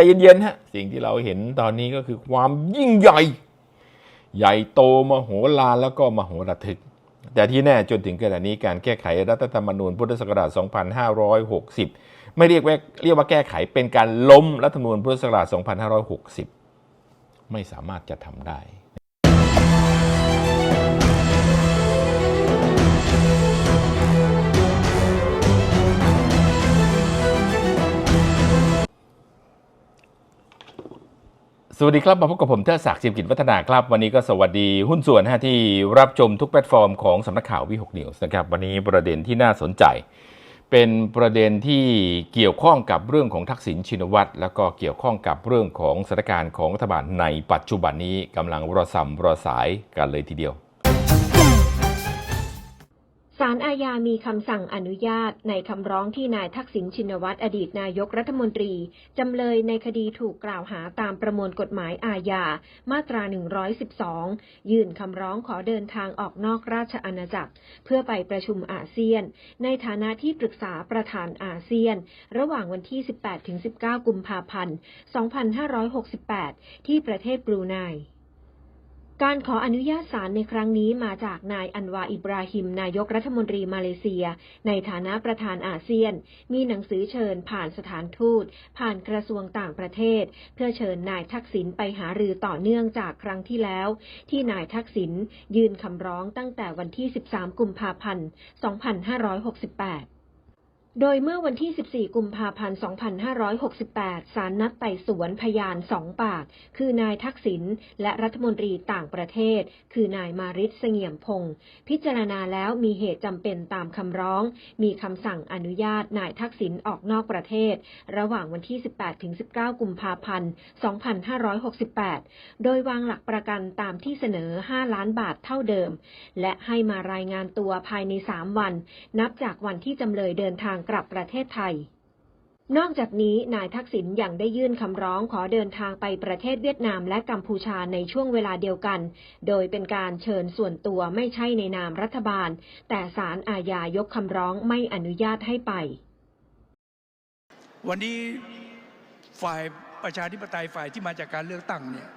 ใจเย็นๆฮะสิ่งที่เราเห็นตอนนี้ก็คือความยิ่งใหญ่ ใหญ่โตมโหฬารแล้วก็มโหระทึก แต่ที่แน่จนถึงขณะนี้การแก้ไขรัฐธรรมนูญพุทธศักราช 2560 ไม่เรียกว่าเรียกว่าแก้ไขเป็นการล้มรัฐธรรมนูญพุทธศักราช 2560 ไม่สามารถจะทำได้ สวัสดีครับ มาพบกับผมเทอศักดิ์จิมกิจวัฒนาครับ วันนี้ก็สวัสดีหุ้นส่วนฮะที่รับชมทุกแพลตฟอร์มของสำนักข่าววิหกนิวส์นะครับ วันนี้ประเด็นที่น่าสนใจ เป็นประเด็นที่เกี่ยวข้องกับเรื่องของทักษิณชินวัตรแล้วก็เกี่ยวข้องกับเรื่องของสถานการณ์ของรัฐบาลในปัจจุบันนี้กำลังรอสำรอสายกันเลยทีเดียว ศาลอาญามีคำสั่งอนุญาตในคำร้องที่นายทักษิณชินวัตรอดีตนายกรัฐมนตรี จำเลยในคดีถูกกล่าวหาตามประมวลกฎหมายอาญา มาตรา 112 ยื่นคำร้องขอเดินทางออกนอกราชอาณาจักร เพื่อไปประชุมอาเซียน ในฐานะที่ปรึกษาประธานอาเซียน ระหว่างวันที่ 18-19 กุมภาพันธ์ 2568 ที่ประเทศบรูไน การขออนุญาตศาลในครั้งนี้มาจากนายอันวาอิบราฮิม นายกรัฐมนตรีมาเลเซีย ในฐานะประธานอาเซียน มีหนังสือเชิญผ่านสถานทูต ผ่านกระทรวงต่างประเทศ เพื่อเชิญนายทักษิณไปหารือต่อเนื่องจากครั้งที่แล้ว ที่นายทักษิณยื่นคำร้องตั้งแต่วันที่ 13 กุมภาพันธ์ 2568 โดยเมื่อวันที่ 14 กุมภาพันธ์ 2568 ศาลนัดไต่สวนพยานสองปาก คือนายทักษิณและรัฐมนตรีต่างประเทศ คือนายมาริศเสงี่ยมพงศ์พิจารณาแล้วมีเหตุจำเป็นตามคำร้อง มีคำสั่งอนุญาตนายทักษิณออกนอกประเทศ ระหว่างวันที่ 18-19 กุมภาพันธ์ 2568 โดยวางหลักประกันตามที่เสนอ 5 ล้านบาทเท่าเดิม และให้มารายงานตัวภายใน 3 วัน นับจากวันที่จำเลยเดินทางกลับประเทศไทย นอกจากนี้นายทักษิณยังได้ยื่นคำร้องขอเดินทางไปประเทศเวียดนามและกัมพูชาในช่วงเวลาเดียวกัน โดยเป็นการเชิญส่วนตัวไม่ใช่ในนามรัฐบาล แต่ศาลอาญายกคำร้องไม่อนุญาตให้ไป วันนี้ฝ่ายประชาธิปไตยฝ่ายที่มาจากการเลือกตั้งเนี่ย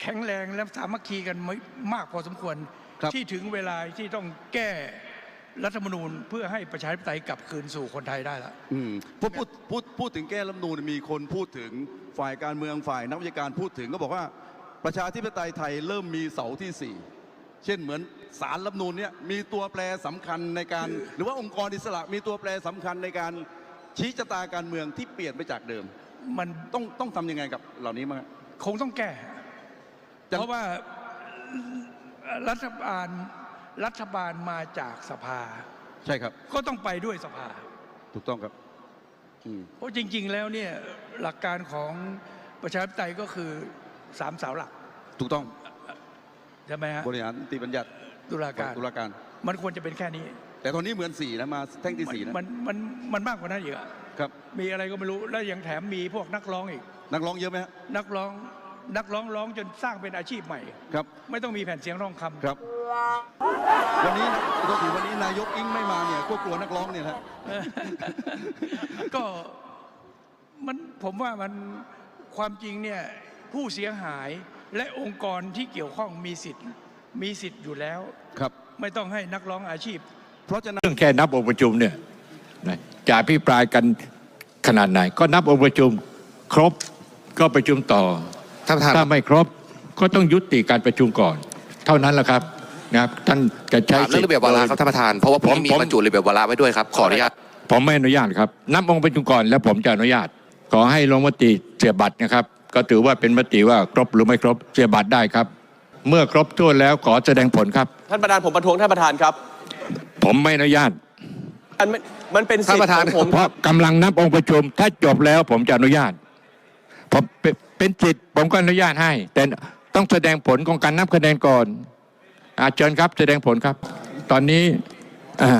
แข็งแรงและสามัคคีกันไม่มากพอสมควรครับที่ถึงเวลาที่ต้องแก้ รัฐธรรมนูญเพื่อให้ประชาธิปไตยกลับคืนสู่คนไทยได้ละอืมพูดพูดพูดพูดถึงแก้รัฐธรรมนูญมีคนพูดถึงฝ่ายการเมืองฝ่ายนักวิชาการพูดถึงก็บอกว่าประชาธิปไตยไทยเริ่มมีเสาที่สี่เช่นเหมือนสารรัฐธรรมนูญเนี่ยมีตัวแปรสำคัญในการ หรือว่าองค์กรอิสระมีตัวแปรสำคัญในการชี้ชะตาการเมืองที่เปลี่ยนไปจากเดิม มันต้องต้องทำยังไงกับเหล่านี้มั้างฮะคงต้องแก้จะเพราะว่ารัฐบาล รัฐบาลมาจากสภา ใช่ครับ ก็ต้องไปด้วยสภา ถูกต้องครับอืมเพราะจริง ๆ แล้วเนี่ยหลักการของประชาธิปไตยก็คือสามเสาหลัก ถูกต้องใช่ไหมฮะบริหารนิติบัญญัติตุลาการตุลาการ มันควรจะเป็นแค่นี้ แต่ตอนนี้เหมือนสี่นะมาแท่งที่สี่นะมันมันมันมากกว่านั้นอีกอะครับ มีอะไรก็ไม่รู้แล้วยังแถมมีพวกนักร้องอีก นักร้องเยอะไหมฮะนักร้องนักร้องร้องจนสร้างเป็นอาชีพใหม่ครับ ไม่ต้องมีแผ่นเสียงทองคำครับ วันนี้ก็ถือวันนี้นายกอิงไม่มาเนี่ยก็กลัวนักร้องเนี่ยนะเออก็มันผมว่ามันความจริงเนี่ยผู้เสียหายและองค์กรที่เกี่ยวข้องมีสิทธิ์ มีสิทธิ์อยู่แล้วครับ ไม่ต้องให้นักร้องอาชีพ เพราะฉะนั้นเรื่องแค่นับองค์ประชุมเนี่ยนะจะอภิปรายกันขนาดไหน ก็นับองค์ประชุมครบก็ประชุมต่อท่านประธานถ้าไม่ครบก็ต้องยุติการประชุมก่อน เท่านั้นแหละครับ นะครับท่านจะใช้ถามเรื่องระเบียบวาระครับท่านประธานเพราะว่าผมมีผมบรรจุระเบียบวาระไว้ด้วยครับขออนุญาตผมไม่อนุญาตครับนับองค์ประชุมก่อนแล้วผมจะอนุญาต ขอให้ลงมติเสียบัตรนะครับ ก็ถือว่าเป็นมติว่าครบหรือไม่ครบเสียบัตรได้ครับ เมื่อครบถ้วนแล้วขอแสดงผลครับ ท่านประธานผมประท้วงท่านประธานครับ ผมไม่อนุญาตมันไม่มันเป็นสิทท่านปธิ์ระธานของผมเพราะกำลังนับองค์ประชุม ถ้าจบแล้วผมจะอนุญาตผมเป็นเป็นสิทธิ์ผมก็อนุญาตให้ แต่ต้องแสดงผลของการนับคะแนนก่อนอา เชิญครับแสดงผลครับ ตอนนี้อ่า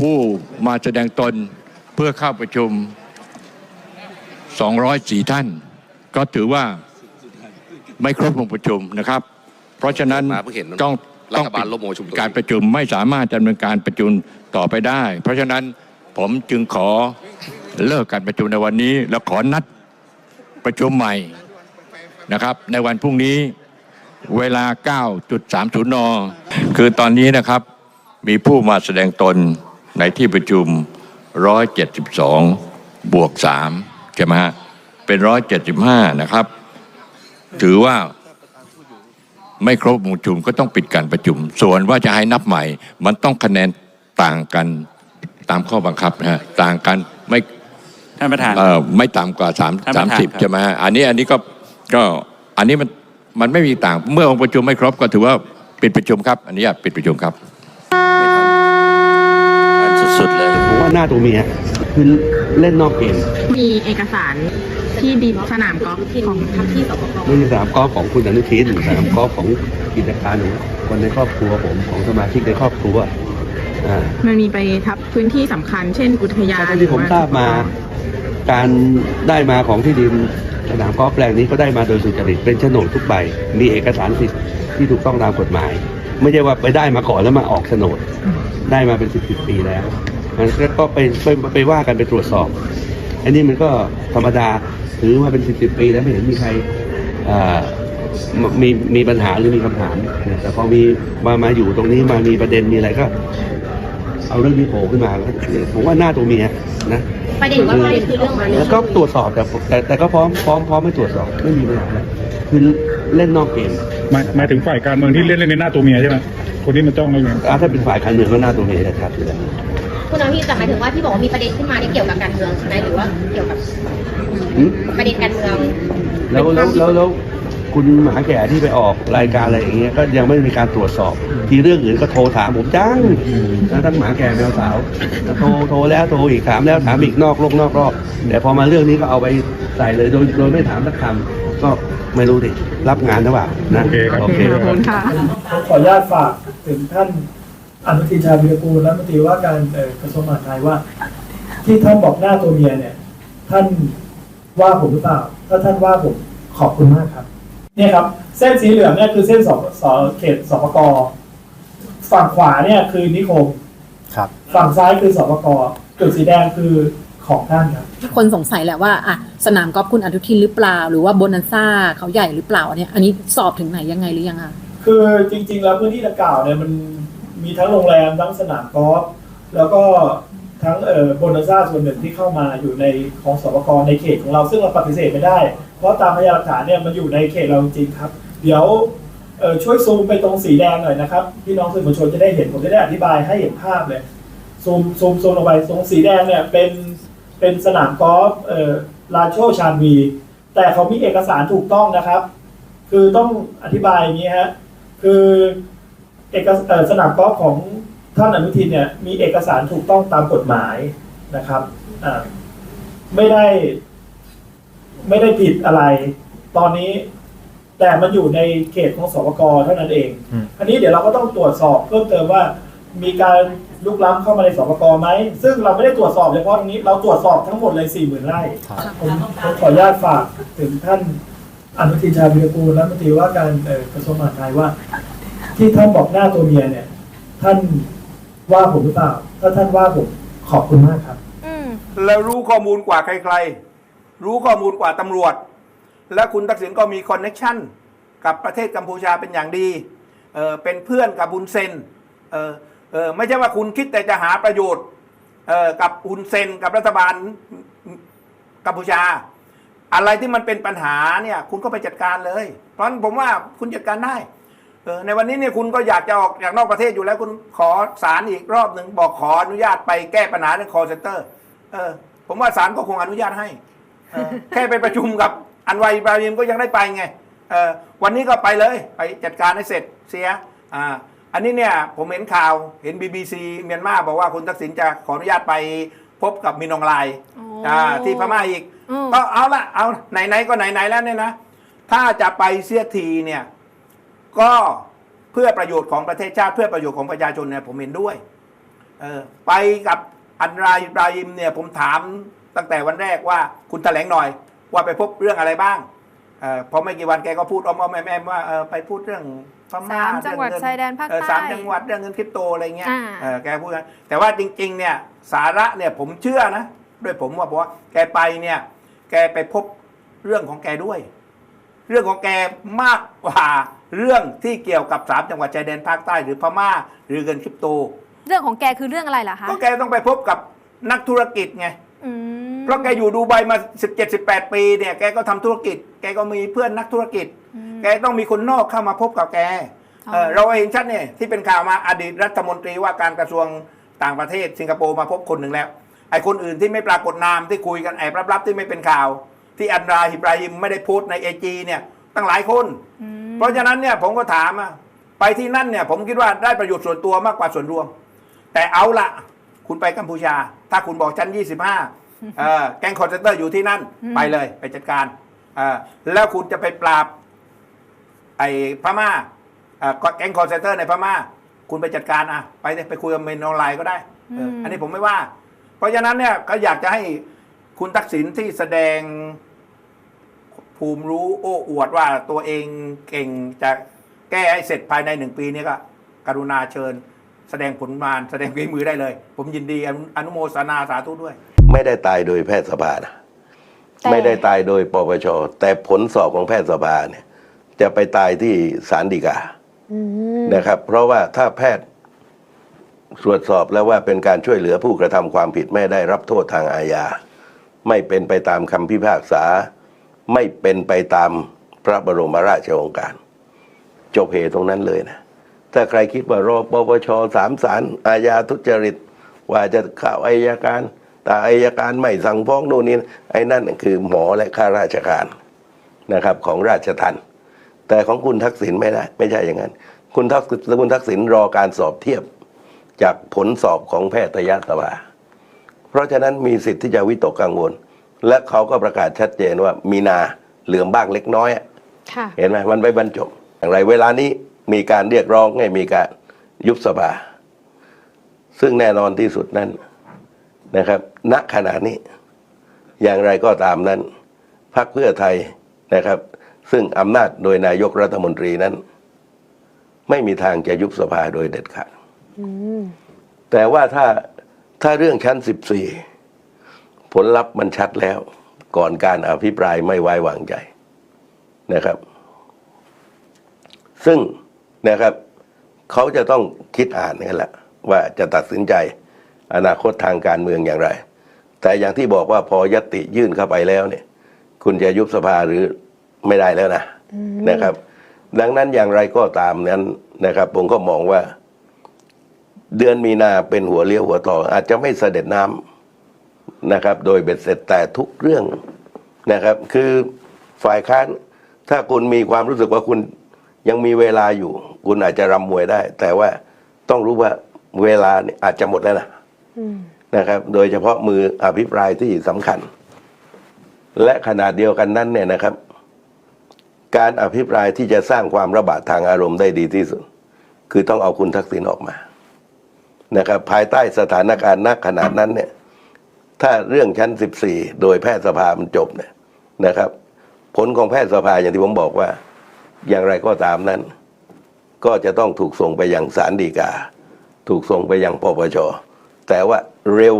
ผู้มาแสดงตนเพื่อเข้าประชุม 204 ท่าน ก็ถือว่าไม่ครบองค์ประชุมนะครับ เพราะฉะนั้นมาเพิ่งเห็นต้องรัต้องฐบาลล่มองค์ประชุมการประชุมไม่สามารถดำเนินการประชุมต่อไปได้ เพราะฉะนั้นผมจึงขอเลิกการประชุมในวันนี้ แล้วขอนัดประชุมใหม่นะครับ ในวันพรุ่งนี้ เวลา 9.30 น คือตอนนี้นะครับมีผู้มาแสดงตนในที่ประชุม 172 บวก 3 ใช่ไหมฮะ เป็น 175 นะครับ ถือว่าไม่ครบวงประชุมก็ต้องปิดการประชุม ส่วนว่าจะให้นับใหม่ มันต้องคะแนนต่างกันตามข้อบังคับนะฮะต่างกันไม่ท่านประธานเอ่อไม่ต่ำกว่าสามท่านปสาระมธานสิบครับ ใช่ไหมฮะอันนี้อันนี้ก็ก็อันนี้มัน มันไม่มีต่างเมื่อองค์ประชุมไม่ครบก็ถือว่าปิดประชุมครับอนุญาตปิดประชุมครับสุดๆเลยผมว่าหน้าตัวเมียคือเล่นนอกเกมมีเอกสารที่ดินสนามกอล์ฟของทัพที่สปปไม่ใช่สนามกอล์ฟของคุณอนุทินสนามกอล์ฟของกิจการของคนในครอบครัวผมของสมาชิกในครอบครัวอ่ามันมีไปทับพื้นที่สำคัญ เช่นอุทยานเท่าที่ผมทราบมา การได้มาของที่ดิน สนามกอล์ฟแปลงนี้ก็ได้มาโดยสุจริตเป็นโฉนดทุกใบ มีเอกสารสิทธิ์ที่ถูกต้องตามกฎหมาย ไม่ใช่ว่าไปได้มาก่อนแล้วมาออกโฉนด ได้มาเป็นสิบสิบปีแล้ว มันก็ไปไปไปว่ากันไปตรวจสอบ อันนี้มันก็ธรรมดาถือมาเป็นสิบสิบปีแล้วไม่เห็นมีใครมีมีปัญหาหรือมีคำถามนะแต่พอมีมามาอยู่ตรงนี้มามีประเด็นมีอะไรก็ เอาเรื่องนี้โผล่ขึ้นมาแล้วผมว่าหน้าตัวเมียนะประเด็นว่าประเด็นคือเรื่องแล้วก็ตรวจสอบแต่แต่แต่ก็พร้อมพร้อมพร้อมไม่ตรวจสอบไม่มีปัญหาอะไรคือเล่นนอกเกมหมายหมายถึงฝ่ายการเมืองที่เล่นเล่นในหน้าตัวเมียใช่ไหมคนที่มันจ้องเราอยู่อะถ้าเป็นฝ่ายการเมืองก็หน้าตัวเมียชัดอยู่แล้วคุณอนุทินแต่หมายถึงว่าที่บอกว่ามีประเด็นขึ้นมานี่เกี่ยวกับการเมืองใช่ไหมหรือว่าเกี่ยวกับอืมประเด็นการเมืองแล้วแล้วแล้วแล้ว คุณหมาแก่ที่ไปออกรายการอะไรอย่างเงี้ยก็ยังไม่มีการตรวจสอบ ทีเรื่องอื่นก็โทรถามผมจังนะทั้งหมาแก่แมวสาวโทรโทรแล้วโทรอีกถามแล้วถามอีกนอกโลกนอกรอบแต่พอมาเรื่องนี้ก็เอาไปใส่เลยโดยโดยไม่ถามสักคำก็ไม่รู้ดิรับงานหรือเปล่านะโอเคครับโอเคขอบคุณค่ะขออนุญาตฝากถึงท่านอนุทินชาญวิรกูลและรัฐมนตรีว่าการเอ่อกระทรวงมหาดไทยว่า ที่ท่านบอกหน้าตัวเมียเนี่ย ท่านว่าผมหรือเปล่า ถ้าท่านว่าผมขอบคุณมากครับ เนี่ยครับเส้นสีเหลืองเนี่ยคือเส้นสสเขตสปกฝั่งขวาเนี่ยคือนิคมครับ ฝั่งซ้ายคือสปกจุดสีแดงคือของท่านครับคนสงสัยแหละว่าอะสนามกอล์ฟคุณอนุทินหรือเปล่า หรือว่าโบนันซ่าเขาใหญ่หรือเปล่าเนี่ยอันนี้สอบถึงไหนยังไงหรือยังคะคือจริง ๆ แล้วพื้นที่ดังกล่าวเนี่ยมันมีทั้งโรงแรมทั้งสนามกอล์ฟแล้วก็ ทั้งโบนัสซ่าส่วนหนึ่งที่เข้ามาอยู่ในของสปกในเขตของเราซึ่งเราปฏิเสธไม่ได้ เพราะตามพยานหลักฐานเนี่ยมันอยู่ในเขตเราจริงๆครับ เดี๋ยวช่วยซูมไปตรงสีแดงหน่อยนะครับพี่น้องสื่อมวลชนจะได้เห็นผมจะได้อธิบายให้เห็นภาพเลยซูมซูมซูมลงไปตรงสีแดงเนี่ยเป็นเป็นสนามกอล์ฟเอ่อลาโชชานวี แต่เขามีเอกสารถูกต้องนะครับ คือต้องอธิบายอย่างนี้ฮะคือเอกสเอ่อสนามกอล์ฟของ ท่านอนุทินเนี่ยมีเอกสารถูกต้องตามกฎหมายนะครับอ่าไม่ได้ ไม่ได้ผิดอะไร ตอนนี้แต่มันอยู่ในเขตของสปกเท่านั้นเอง อันนี้เดี๋ยวเราก็ต้องตรวจสอบเพิ่มเติมว่ามีการลุกล้ำเข้ามาในสปกไหม ซึ่งเราไม่ได้ตรวจสอบเฉพาะตรงนี้ เราตรวจสอบทั้งหมดเลยสี่หมื่นไร่ผมผมขออนุญาตฝากถึงท่านอนุทินชาญวิรกูลรัฐมนตรีว่าการเอ่อกระทรวงมหาดไทยว่า ที่ท่านบอกหน้าตัวเมียเนี่ย ท่าน ว่าผมหรือเปล่าถ้าท่านว่าผมขอบคุณมากครับแล้วรู้ข้อมูลกว่าใครๆ รู้ข้อมูลกว่าตำรวจ และคุณทักษิณก็มีคอนเน็ชันกับประเทศกัมพูชาเป็นอย่างดีเออเป็นเพื่อนกับบุญเซนเออเออไม่ใช่ว่าคุณคิดแต่จะหาประโยชน์เออกับบุญเซนกับรัฐบาลกัมพูชา อะไรที่มันเป็นปัญหาเนี่ย คุณก็ไปจัดการเลย เพราะฉะนั้นผมว่าคุณจัดการได้เออ ในวันนี้เนี่ยคุณก็อยากจะออกจากนอกประเทศอยู่แล้วคุณขอศาลอีกรอบหนึ่งบอกขออนุญาตไปแก้ปัญหาเรื่อง call center เออ ผมว่าศาลก็คงอนุญาตให้เออแค่ไปประชุมกับอันวัยอิบราฮิมก็ยังได้ไปไงเออวันนี้ก็ไปเลยไปจัดการให้เสร็จเสียอ่าอันนี้เนี่ยผมเห็นข่าวเห็น BBC เมียนมาบอกว่าคุณทักษิณจะขออนุญาตไปพบกับมินอองไลน์อ่าที่พม่าอีกก็เอาละเอาไหนๆก็ไหนๆแล้วเนี่ยนะ ถ้าจะไปเสียทีเนี่ย ก็เพื่อประโยชน์ของประเทศชาติ เพื่อประโยชน์ของประชาชนเนี่ยผมเห็นด้วยเออไปกับอันรายอิบราฮิมเนี่ยผมถามตั้งแต่วันแรกว่าคุณแถลงหน่อย ว่าไปพบเรื่องอะไรบ้างเออพอไม่กี่วันแกก็พูดออมๆแอมๆว่าเออไปพูดเรื่องพม่าสามจังหวัดเรื่องเนชายแดนภาคเออใต้สามจังหวัดเรื่องเงินคริปโตอะไรเงี้ยอ่าเออแกพูดกันแต่ว่าจริงๆเนี่ยสาระเนี่ยผมเชื่อนะด้วยผมว่าเพราะว่าแกไปเนี่ยแกไปพบเรื่องของแกด้วย เรื่องของแกมากกว่า เรื่องที่เกี่ยวกับสามจังหวัดชายแดนภาคใต้หรือพม่า หรือเงินคริปโต เรื่องของแกคือเรื่องอะไรล่ะคะก็แกต้องไปพบกับนักธุรกิจไงอืม เพราะแกอยู่ดูไบมา 17 18 ปีเนี่ยแกก็ทำธุรกิจ แกก็มีเพื่อนนักธุรกิจแกต้องมีคนนอกเข้ามาพบกับแกเออเราเห็นชัดเนี่ยที่เป็นข่าวมาอดีตรัฐมนตรีว่าการกระทรวงต่างประเทศสิงคโปร์มาพบคนหนึ่งแล้วไอ้คนอื่นที่ไม่ปรากฏนามที่คุยกันแอบลับๆที่ไม่เป็นข่าว ที่อันราฮิบราฮิมไม่ได้โพสต์ในเอจีเนี่ยตั้งหลายคน เพราะฉะนั้นเนี่ยผมก็ถามอะไปที่นั่นเนี่ยผมคิดว่าได้ประโยชน์ส่วนตัวมากกว่าส่วนรวม แต่เอาละคุณไปกัมพูชา ถ้าคุณบอกชั้น 25เอ่อแก๊งคอนเซนเตอร์อยู่ที่นั่นอืมไปเลยไปจัดการเอ่อแล้วคุณจะไปปราบ ไอ้พม่าเอ่อแก๊งคอนเซนเตอร์ในพม่า คุณไปจัดการอะไปเลยไปคุยกับเมนออนไลน์ก็ได้เอออม อันนี้ผมไม่ว่า เพราะฉะนั้นเนี่ยก็อยากจะให้คุณทักษิณที่แสดง ภูมิรู้โอ้อวดว่าตัวเองเก่งจะแก้ให้เสร็จภายในหนึ่งปีนี้ก็กรุณาเชิญ แสดงผลงานแสดงฝีมือได้เลย ผมยินดีอนุอนุโมทนาสาธุด้วย ไม่ได้ตายโดยแพทยสภานะแต่ ไม่ได้ตายโดยปปชแต่ผลสอบของแพทยสภาเนี่ย จะไปตายที่ศาลฎีกาอืมนะครับ เพราะว่าถ้าแพทย์ตรวจสอบแล้วว่าเป็นการช่วยเหลือผู้กระทำความผิดไม่ได้รับโทษทางอาญาไม่เป็นไปตามคำพิพากษา ไม่เป็นไปตามพระบรมราชโองการ จบเหตุตรงนั้นเลยนะ ถ้าใครคิดว่ารอปปชสามสารอาญาทุจริต ว่าจะข่าวอายการ แต่อายการไม่สั่งฟ้องโน่นนี่ไอ้นั่นคือหมอและข้าราชการนะครับของราชทันแต่ของคุณทักษิณไม่ได้ไม่ใช่อย่างนั้น คุณทักษิณคุณทักษิณรอการสอบเทียบจากผลสอบของแพทยสภาเพราะฉะนั้นมีสิทธิ์ที่จะวิตกกังวล และเขาก็ประกาศชัดเจนว่ามีนาเหลื่อมบ้างเล็กน้อยอะค่ะ เห็นไหมมันไปบรรจบอย่างไรเวลานี้มีการเรียกร้องให้มีการยุบสภาซึ่งแน่นอนที่สุดนั้นนะครับ ณขณะนี้ อย่างไรก็ตามนั้นพรรคเพื่อไทยนะครับ ซึ่งอำนาจโดยนายกรัฐมนตรีนั้น ไม่มีทางจะยุบสภาโดยเด็ดขาดอืมแต่ว่าถ้าถ้าเรื่องชั้น14 ผลลัพธ์มันชัดแล้ว ก่อนการอภิปรายไม่ไว้วางใจนะครับ ซึ่งนะครับเขาจะต้องคิดอ่านกันแหละว่าจะตัดสินใจอนาคตทางการเมืองอย่างไร แต่อย่างที่บอกว่าพอยตติยื่นเข้าไปแล้วเนี่ย คุณจะยุบสภาหรือไม่ได้แล้วนะนะครับ ดังนั้นอย่างไรก็ตามนั้นนะครับ ผมก็มองว่า เดือนมีนาเป็นหัวเลี้ยวหัวต่อ อาจจะไม่เสด็จน้ำ นะครับโดยเบ็ดเสร็จแต่ทุกเรื่องนะครับคือฝ่ายค้านถ้าคุณมีความรู้สึกว่าคุณยังมีเวลาอยู่ คุณอาจจะรำมวยได้ แต่ว่าต้องรู้ว่าเวลาเนี่ยอาจจะหมดแล้วนะนะครับ โดยเฉพาะมืออภิปรายที่สำคัญ และขนาดเดียวกันนั้นเนี่ยนะครับ การอภิปรายที่จะสร้างความระบาดทางอารมณ์ได้ดีที่สุด คือต้องเอาคุณทักษิณออกมานะครับ ภายใต้สถานการณ์นักขนาดนั้นเนี่ย ถ้าเรื่องชั้น 14 โดยแพทยสภามันจบเนี่ยนะครับ ผลของแพทยสภาอย่างที่ผมบอกว่า อย่างไรก็ตามนั้น ก็จะต้องถูกส่งไปยังศาลฎีกา ถูกส่งไปยังปปชแต่ว่าเร็ว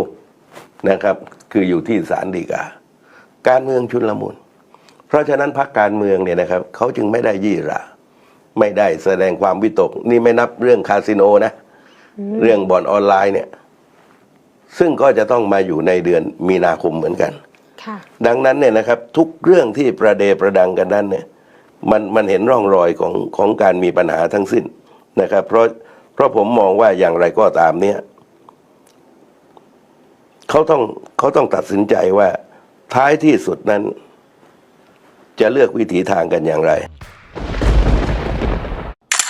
นะครับคืออยู่ที่ศาลฎีกา การเมืองชุนลมุนเพราะฉะนั้นพรรคการเมืองเนี่ยนะครับเขาจึงไม่ได้ยี่ราไม่ได้แสดงความวิตก นี่ไม่นับเรื่องคาสิโนนะ เรื่องบ่อนออนไลน์เนี่ย ซึ่งก็จะต้องมาอยู่ในเดือนมีนาคมเหมือนกันค่ะดังนั้นเนี่ยนะครับทุกเรื่องที่ประเดประดังกันนั้นเนี่ยมันมันเห็นร่องรอยของของการมีปัญหาทั้งสิ้นนะครับ เพราะเพราะผมมองว่าอย่างไรก็ตามเนี่ยเขาต้องเขาต้องตัดสินใจว่าท้ายที่สุดนั้น จะเลือกวิถีทางกันอย่างไร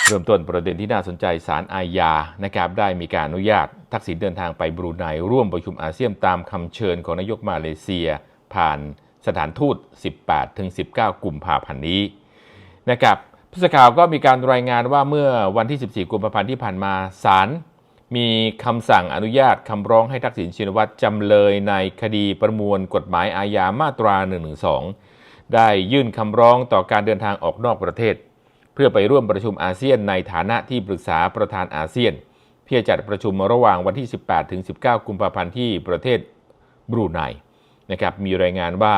เริ่มต้นประเด็นที่น่าสนใจสารอาญานะครับได้มีการอนุญาต ทักษิณเดินทางไปบรูไนร่วมประชุมอาเซียนตามคำเชิญของนายกมาเลเซีย ผ่านสถานทูต 18-19กุมภาพันธ์นี้นะครับผู้สื่อข่าวก็มีการรายงานว่าเมื่อวันที่ 14 กุมภาพันธ์ที่ผ่านมาศาลมีคำสั่งอนุญาตคำร้องให้ทักษิณชินวัตรจำเลยในคดีประมวลกฎหมายอาญามาตรา 112 ได้ยื่นคำร้องต่อการเดินทางออกนอกประเทศ เพื่อไปร่วมประชุมอาเซียนในฐานะที่ปรึกษาประธานอาเซียน เพื่อจัดประชุมระหว่างวันที่ 18 ถึง 19 กุมภาพันธ์ที่ประเทศบรูไนนะครับมีรายงานว่า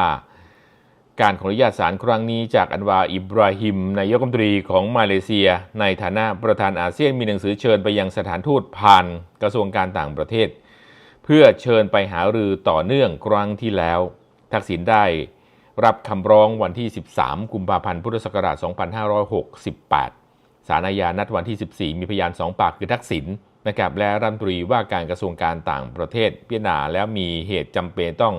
การขออนุญาตศาลครั้งนี้จากอันวาอิบราฮิมนายกรัฐมนตรีของมาเลเซีย ในฐานะประธานอาเซียนมีหนังสือเชิญไปยังสถานทูตผ่านกระทรวงการต่างประเทศ เพื่อเชิญไปหารือต่อเนื่องครั้งที่แล้ว ทักษิณได้ รับคำร้องวันที่ 13 กุมภาพันธ์ พุทธศักราช 2568สารอาญานัดวันที่ 14 มีพยาน2ปากคือทักษิณนะครับและรัฐมนตรีว่าการกระทรวงการต่างประเทศพิจารณาแล้วมีเหตุจำเป็นต้อง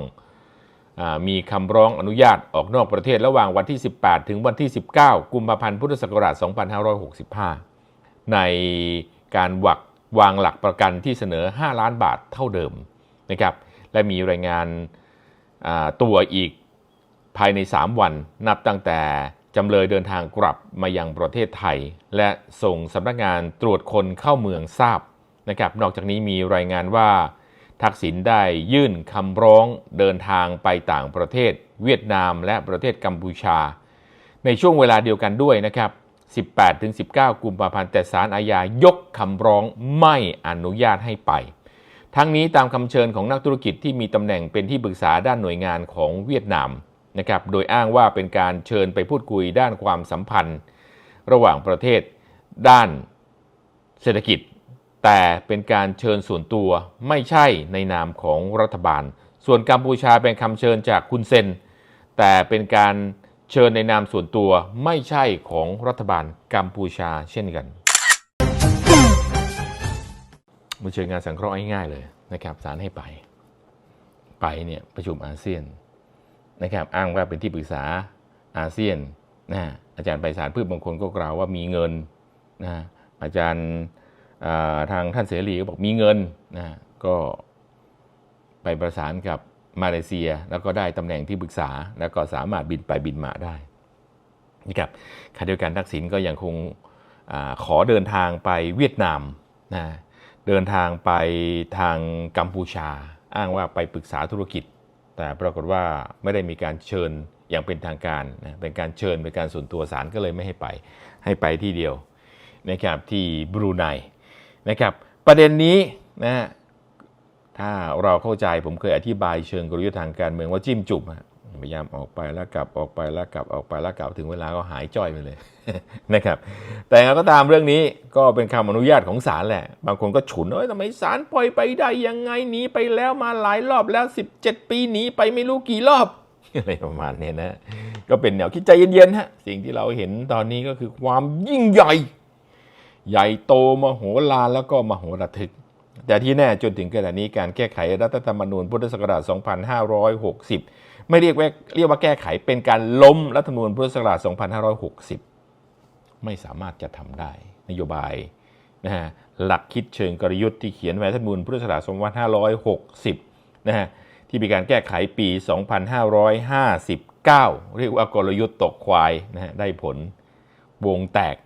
อมีคำร้องอนุญาตออกนอกประเทศระหว่างวันที่ 18 ถึงวันที่ 19 กุมภาพันธ์พุทธศักราช 2565 ในการวักวางหลักประกันที่เสนอ 5 ล้านบาทเท่าเดิมนะครับและมีรายงานตัวอีก ภายใน 3 วันนับตั้งแต่จำเลยเดินทางกลับมายังประเทศไทย และส่งสำนักงานตรวจคนเข้าเมืองทราบนะครับ นอกจากนี้มีรายงานว่า ทักษิณได้ยื่นคำร้องเดินทางไปต่างประเทศ เวียดนามและประเทศกัมพูชา ในช่วงเวลาเดียวกันด้วยนะครับ 18-19 กุมภาพันธ์แต่ศาลอาญายกคำร้องไม่อนุญาตให้ไป ทั้งนี้ตามคำเชิญของนักธุรกิจที่มีตำแหน่งเป็นที่ปรึกษาด้านหน่วยงานของเวียดนาม นะครับ โดยอ้างว่าเป็นการเชิญไปพูดคุยด้านความสัมพันธ์ ระหว่างประเทศด้านเศรษฐกิจ แต่เป็นการเชิญส่วนตัวไม่ใช่ในนามของรัฐบาล ส่วนกัมพูชาเป็นคำเชิญจากคุณเซน แต่เป็นการเชิญในนามส่วนตัวไม่ใช่ของรัฐบาลกัมพูชาเช่นกันมันเชิญงานสังเคราะห์ง่ายๆเลยนะครับศาลให้ไป ไปเนี่ยประชุมอาเซียน นะครับอ้างว่าเป็นที่ปรึกษาอาเซียนนะอาจารย์ไปศาลพืชบางคนก็กล่าวว่ามีเงินนะอาจารย์ทางท่านเสรีก็บอกมีเงินนะก็ไปประสานกับมาเลเซีย แล้วก็ได้ตำแหน่งที่ปรึกษา แล้วก็สามารถบินไปบินมาได้นะครับขณะเดียวกันทักษิณก็ยังคงอขอเดินทางไปเวียดนามนะเดินทางไปทางกัมพูชา อ้างว่าไปปรึกษาธุรกิจ แต่ปรากฏว่าไม่ได้มีการเชิญอย่างเป็นทางการนะเป็นการเชิญเป็นการส่วนตัวศาลก็เลยไม่ให้ไปให้ไปที่เดียวนะครับที่บรูไนนะครับประเด็นนี้นะฮะถ้าเราเข้าใจผมเคยอธิบายเชิงกลยุทธ์ทางการเมืองว่าจิ้มจุ่ม พยายามออกไปแล้วกลับออกไปแล้วกลับออกไปแล้วกลับถึงเวลาก็หายจ้อยไปเลยนะครับ แต่อย่าก็ตามเรื่องนี้ก็เป็นคำอนุญาตของศาลแหละ บางคนก็ฉุนเอ้ยทำไมศาลปล่อยไปได้ยังไงหนีไปแล้วมาหลายรอบแล้ว 17 ปีหนีไปไม่รู้กี่รอบอะไรประมาณนี้นะ ก็เป็นแนวคิดใจเย็นๆฮะสิ่งที่เราเห็นตอนนี้ก็คือความยิ่งใหญ่ ใหญ่โตมโหฬารแล้วก็มโหระทึกแต่ที่แน่จนถึงขณะนี้การแก้ไขรัฐธรรมนูญพุทธศักราช 2560 ไม่เรียกว่าเรียกว่าแก้ไขเป็นการล้มรัฐธรรมนูญพุทธศักราช 2560 ไม่สามารถจะทำได้ นโยบายนะฮะหลักคิดเชิงกลยุทธ์ที่เขียนไว้รัฐธรรมนูญพุทธศักราช 2560 นะฮะที่มีการแก้ไขปี 2559 เรียกว่ากลยุทธ์ตกควายนะฮะได้ผลวงแตก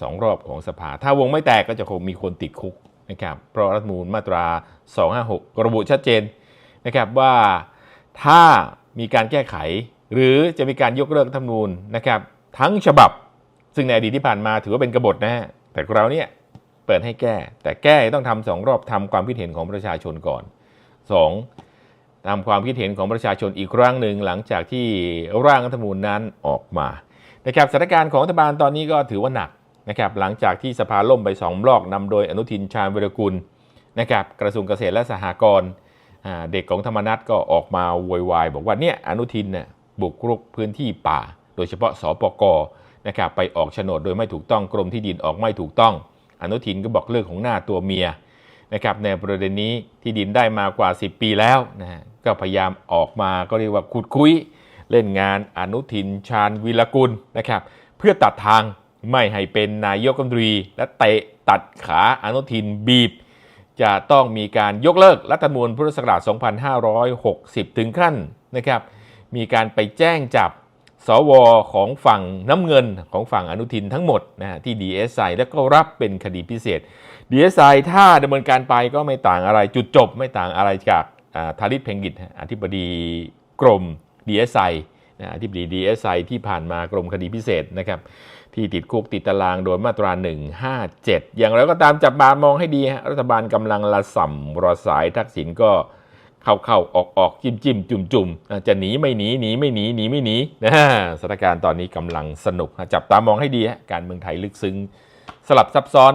สองรอบของสภา ถ้าวงไม่แตกก็จะคงมีคนติดคุกนะครับเพราะรัฐมนูญมาตรา 256 ระบุชัดเจนนะครับว่า ถ้ามีการแก้ไข หรือจะมีการยกเลิกรัฐธรรมนูญนะครับ ทั้งฉบับ ซึ่งในอดีตที่ผ่านมาถือว่าเป็นกบฏนะฮะแต่เราเนี่ยเปิดให้แก้ แต่แก้ต้องทำสองรอบทำความคิดเห็นของประชาชนก่อน 2. ตามความคิดเห็นของประชาชนอีกครั้งหนึ่งหลังจากที่ร่างรัฐธรรมนูญนั้นออกมานะครับสถานการณ์ของรัฐบาลตอนนี้ก็ถือว่าหนักนะครับหลังจากที่สภาล่มไป2บล็อกนำโดยอนุทินชาญวิรกุลนะครับกระทรวงเกษตรและสหกรณ์ เด็กของธรรมนัฐก็ออกมาโวยวายบอกว่าเนี่ยอนุทินเนี่ยบุกรุกพื้นที่ป่า โดยเฉพาะสปกนะครับไปออกโฉนดโดยไม่ถูกต้องกรมที่ดินออกไม่ถูกต้อง อนุทินก็บอกเรื่องของหน้าตัวเมียนะครับในประเด็นนี้ที่ดินได้มากว่า 10 ปีแล้วนะฮะก็พยายามออกมาก็เรียกว่าขุดคุย เล่นงานอนุทินชาญวิรกุลนะครับเพื่อตัดทางไม่ให้เป็นนายกรัฐมนตรี และเตะตัดขาอนุทินบีบ จะต้องมีการยกเลิกรัฐธรรมนูญพุทธศักราช 2560 ถึงขั้นนะครับ มีการไปแจ้งจับสวของฝั่งน้ำเงินของฝั่งอนุทินทั้งหมดนะฮะที่ DSI แล้วก็รับเป็นคดีพิเศษ DSI ถ้าดำเนินการไปก็ไม่ต่างอะไรจุดจบ ไม่ต่างอะไรจากอ่าธาริศเพงกิจอธิบดีกรม DSI อธิบดี DSI ที่ผ่านมากรมคดีพิเศษนะครับที่ติดคุกติดตารางโดยมาตรา 157 อย่างไรก็ตามจับมามองให้ดีรัฐบาลกำลังละส่ำรอสายทักษิณก็เข้าเข้าออกออกจิ้มจิ้มจุ่มจุ่มจะหนีไม่หนีหนีไม่หนีหนีไม่หนีนะสถานการณ์ตอนนี้กำลังสนุกจับตามองให้ดีการเมืองไทยลึกซึ้งสลับซับซ้อน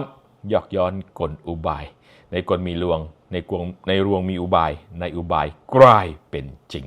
หยอกย้อนกลอุบาย ในกลมีลวงในกวงในรวงมีอุบาย ในอุบายกลายเป็นจริง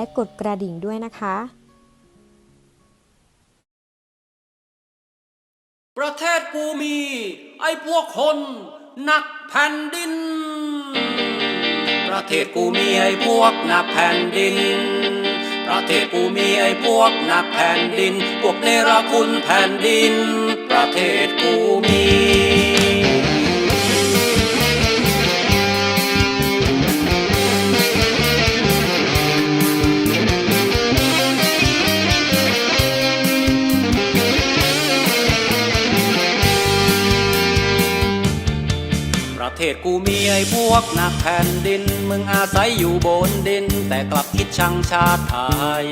และกดกระดิ่งด้วยนะคะ ประเทศกูมี ไอ้พวกคนหนักแผ่นดิน ประเทศกูมีไอ้พวกหนักแผ่นดิน ประเทศกูมีไอ้พวกหนักแผ่นดิน พวกเนรคุณแผ่นดิน ประเทศกูมี เทศกูมีไอ้พวกนักแผ่นดิน มึงอาศัยอยู่บนดิน แต่กลับคิดชังชาติไทย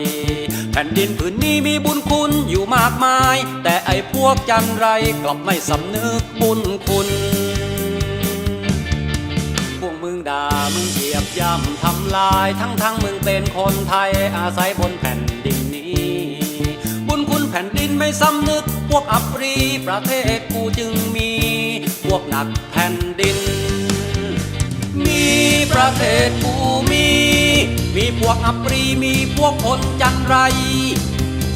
แผ่นดินผืนนี้มีบุญคุณอยู่มากมาย แต่ไอ้พวกจันไรกลับไม่สำนึกบุญคุณพวกมึงด่ามึงเหยียบย่ำทำลาย ทั้งทั้งๆมึงเป็นคนไทย อาศัยบนแผ่นดินนี้ บุญคุณแผ่นดินไม่สำนึก พวกอัปรีประเทศกูจึงมี พวกหนักแผ่นดิน ประเทศกูมี มีพวกอัปรีมีพวกคนจันไร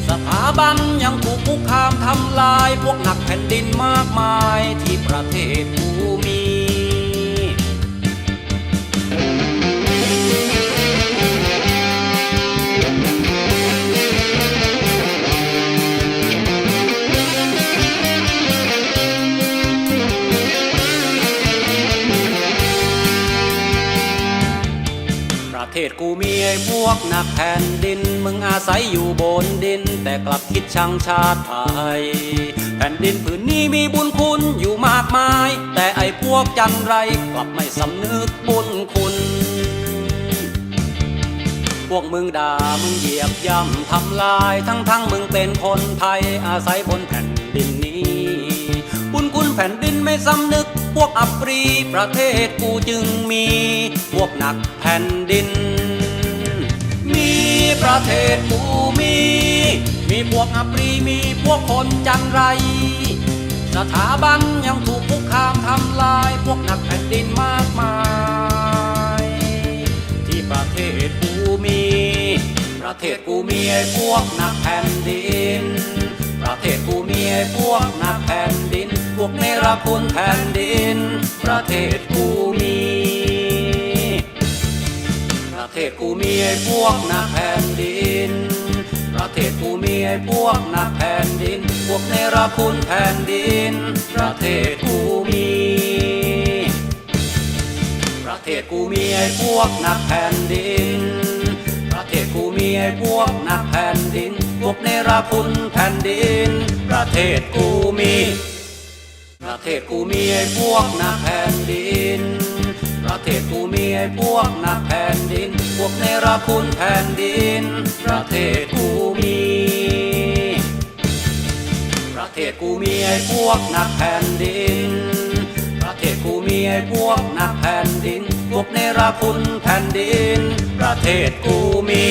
สถาบันยังถูกคุกคามทำลาย พวกหนักแผ่นดินมากมายที่ประเทศกูมี เทศกูมีไอ้พวกนักแผ่นดิน มึงอาศัยอยู่บนดิน แต่กลับคิดชังชาติไทยแผ่นดินผืนนี้มีบุญคุณอยู่มากมาย แต่ไอ้พวกจันไรกลับไม่สำนึกบุญคุณพวกมึงด่ามึงเหยียบย่ำทำลาย ทั้งทั้งๆมึงเป็นคนไทยอาศัยบนแผ่นดินนี้ บุญคุณแผ่นดินไม่สำนึก พวกอัปรีประเทศกูจึงมี วกหนักแผ่นดิน มีประเทศกูมีมีพวกอัปรีมีพวกคนจันไร สถาบันยังถูกคุกคามทำลาย พวกหนักแผ่นดินมากมาย ที่ประเทศกูมีประเทศกูมีไอ้พวกหนักแผ่นดิน ประเทศกูมีไอ้พวกหนักแผ่นดิน พวกเนรคุณแผ่นดิน ประเทศกูมี เทศกูมีไอ้พวกนักแผ่นดิน ประเทศกูมีไอ้พวกนักแผ่นดิน พวกเนรคุณแผ่นดิน ประเทศกูมี ประเทศกูมีไอ้พวกนักแผ่นดิน ประเทศกูมีไอ้พวกนักแผ่นดิน พวกเนรคุณแผ่นดิน ประเทศกูมี ประเทศกูมีไอ้พวกนักแผ่นดิน ประเทศกูมีไอ้พวกหนักแผ่นดิน พวกในรคุณแผ่นดิน ประเทศกูมี ประเทศกูมีไอ้พวกหนักแผ่นดิน ประเทศกูมีไอ้พวกหนักแผ่นดิน พวกในรคุณแผ่นดิน ประเทศกูมี